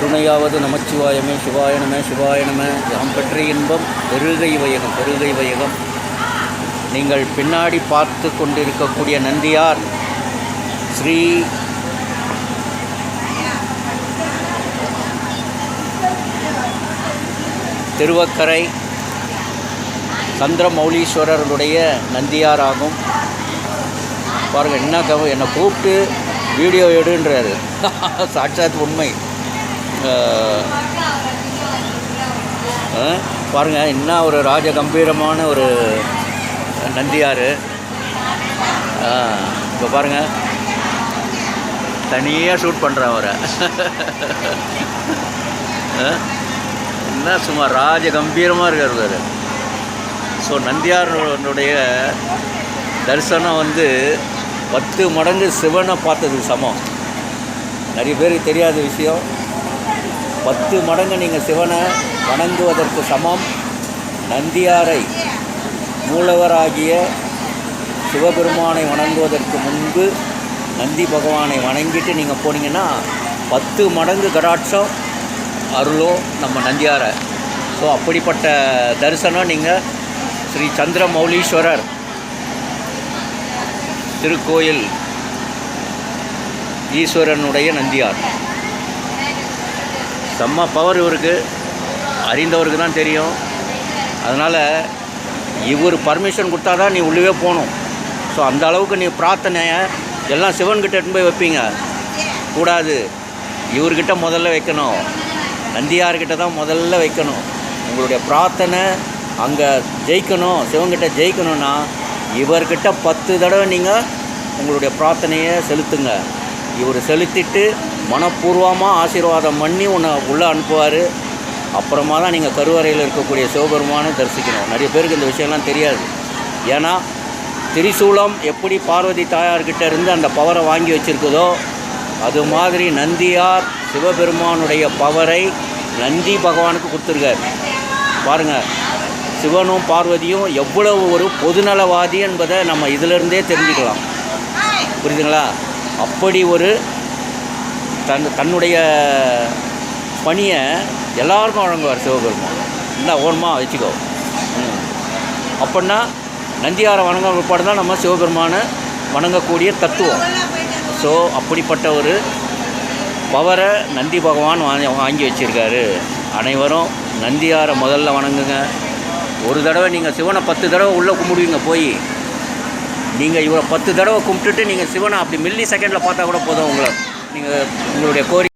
துணையாவது நமச்சிவாயமே சிவாயணமே சிவாயணமே யாம் பெற்ற இன்பம் பெருகை வையகம் பெருகை வையகம். நீங்கள் பின்னாடி பார்த்து கொண்டிருக்கக்கூடிய நந்தியார் ஸ்ரீ திருவக்கரை சந்திரமௌலீஸ்வரருடைய நந்தியார் ஆகும். பாருங்கள் என்ன கவ என்னை கூப்பிட்டு வீடியோ எடுன்றாரு. சாட்சாத் உண்மை. பாருங்க என்ன ஒரு ராஜ கம்பீரமான ஒரு நந்தியார். இப்போ பாருங்க தனியாக ஷூட் பண்ணுறேன் அவரை. என்ன சும்மா ராஜ கம்பீரமாக இருக்கார் அவர் ஸோ நந்தியாருடைய தரிசனம் வந்து பத்து மடங்கு சிவனை பார்த்தது சமம். நிறைய பேருக்கு தெரியாத விஷயம். பத்து மடங்கு நீங்கள் சிவனை வணங்குவதற்கு சமம். நந்தியாரை மூலவராகிய சிவபெருமானை வணங்குவதற்கு முன்பு நந்தி பகவானை வணங்கிட்டு நீங்கள் போனீங்கன்னா பத்து மடங்கு கடாட்சம் அருளோ நம்ம நந்தியாரை. ஸோ அப்படிப்பட்ட தரிசனம் நீங்கள் ஸ்ரீ சந்திரமௌலீஸ்வரர் திருக்கோயில் ஈஸ்வரனுடைய நந்தியார். செம்ம பவர் இவருக்கு. அறிந்தவருக்கு தான் தெரியும். அதனால் இவர் பர்மிஷன் கொடுத்தா தான் நீ உள்ளவே போகணும். ஸோ அந்த அளவுக்கு நீ பிரார்த்தனையை எல்லாம் சிவன்கிட்ட எடுத்துன்னு போய் வைப்பீங்க. கூடாது. இவர்கிட்ட முதல்ல வைக்கணும். நந்தியார்கிட்ட தான் முதல்ல வைக்கணும். உங்களுடைய பிரார்த்தனை அங்கே ஜெயிக்கணும் சிவன்கிட்ட ஜெயிக்கணும்னா இவர்கிட்ட பத்து தடவை நீங்கள் உங்களுடைய பிரார்த்தனையை செலுத்துங்க. இவர் செலுத்திட்டு மனப்பூர்வமாக ஆசீர்வாதம் பண்ணி உன்னை உள்ளே அனுப்புவார். அப்புறமா தான் நீங்கள் கருவறையில் இருக்கக்கூடிய சிவபெருமானை தரிசிக்கணும். நிறைய பேருக்கு இந்த விஷயம்லாம் தெரியாது. ஏன்னா திரிசூலம் எப்படி பார்வதி தாயார்கிட்ட இருந்து அந்த பவரை வாங்கி வச்சிருக்குதோ அது மாதிரி நந்தியார் சிவபெருமானுடைய பவரை நந்தி பகவானுக்கு கொடுத்துருக்கார். பாருங்கள் சிவனும் பார்வதியும் எவ்வளவு ஒரு பொதுநலவாதி என்பதை நம்ம இதிலிருந்தே தெரிஞ்சுக்கலாம். புரியுதுங்களா? அப்படி ஒரு தன் தன்னுடைய பணியை எல்லாருக்கும் வழங்குவார் சிவபெருமான். இந்த ஓனமாக வச்சுக்கோ. ம். அப்படின்னா நந்தியாரை வணங்க பிற்பாடு தான் நம்ம சிவபெருமானை வணங்கக்கூடிய தத்துவம். ஸோ அப்படிப்பட்ட ஒரு பவரை நந்தி பகவான் வாங்கி வாங்கி வச்சுருக்காரு. அனைவரும் நந்தியாரை முதல்ல வணங்குங்க. ஒரு தடவை நீங்கள் சிவனை பத்து தடவை உள்ளே கும்பிடுவீங்க போய். நீங்கள் இவ்வளோ பத்து தடவை கும்பிட்டுட்டு நீங்கள் சிவனை அப்படி மில்லி செகண்டில் பார்த்தா கூட போதும் உங்களை. நீங்கள் உங்களுடைய கோரிக்கை